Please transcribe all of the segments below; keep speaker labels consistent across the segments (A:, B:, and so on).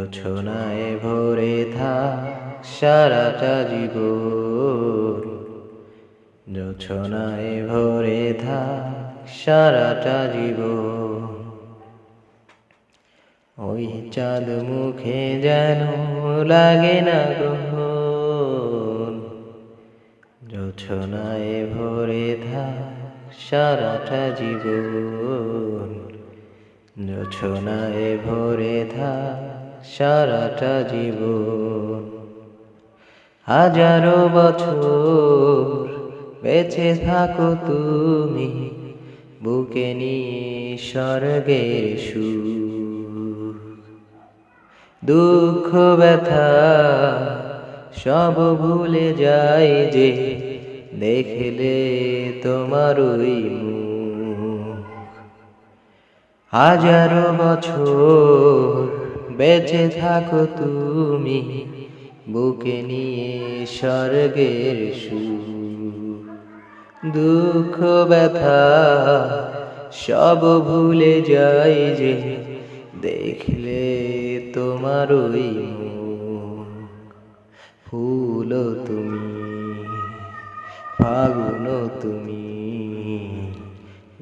A: জোছনায় ভরে থাক সারাটা জীবন জোছনায় ভরে থাক সারাটা জীবন ওই চাঁদ মুখে যেন লাগে না গ্রহণ জোছনায় ভরে থাক সারাটা জীবন জোছনায় ভরে থাক সারাটা জীবন। হাজারো বছর বেঁচে থাকো তুমি, বুকে নিয়ে স্বর্গের সুর। দুঃখ, ব্যথা, সব ভুলে যাই যে দেখলে তোমার ওই হাজারো বছর বেঁচে থাকো তুমি, বুকে নিয়ে স্বর্গের সু দুঃখ, ব্যথা, সব ভুলে যাই যে দেখলে তোমার ওই ফুল তুমি ফাগুন তুমি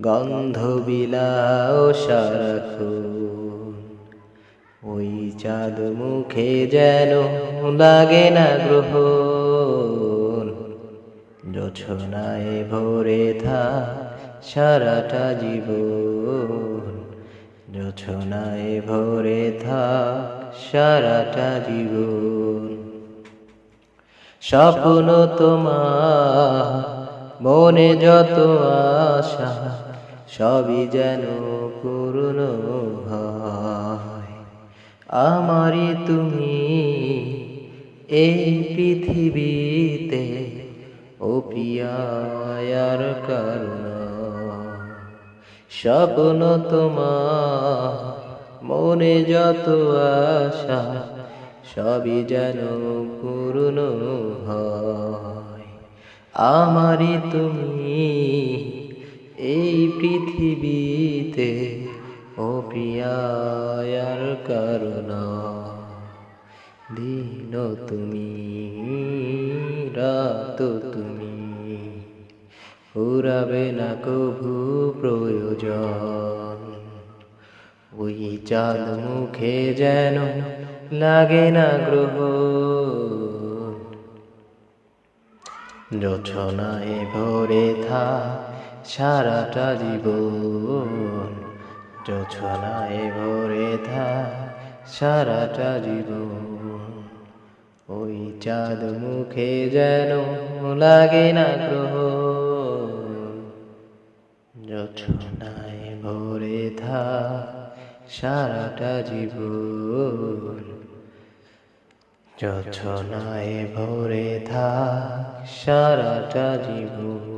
A: গন্ধ বিলাও সারাক্ষণ ওই চাঁদ মুখে যেন লাগে না গ্রহ। জোছনায় ভরে থাক সারাটা জীবন। জোছনায় ভরে থাক সারাটা জীবন। স্বপ্ন তোমার, মনে যত আশা, সবই যেন পূর্ণ হয়। আমারই তুমি এই পৃথিবীতে ও প্রিয়ার কারণ। স্বপ্ন তোমার মনে যত আশা, সবই যেন পূর্ণ হয়। আমারই তুমি এই পৃথিবীতে ও প্রিয়ার কারণ। দিন তুমি, রাত তুমি, ফুরাবে না কভু প্রয়োজন। ওই চাঁদ মুখে যেন লাগে না গ্রহ। যোছনায় ভরে থা সারাটা জীবন। যোছনায় ভরে থা, সারাটা জীবন। ওই চাঁদ মুখে যেন লাগে না গ্রহ। যোছনায় ভরে থা, সারাটা জীবন। যোছনায় ভরে থা, সারাটা জীবন।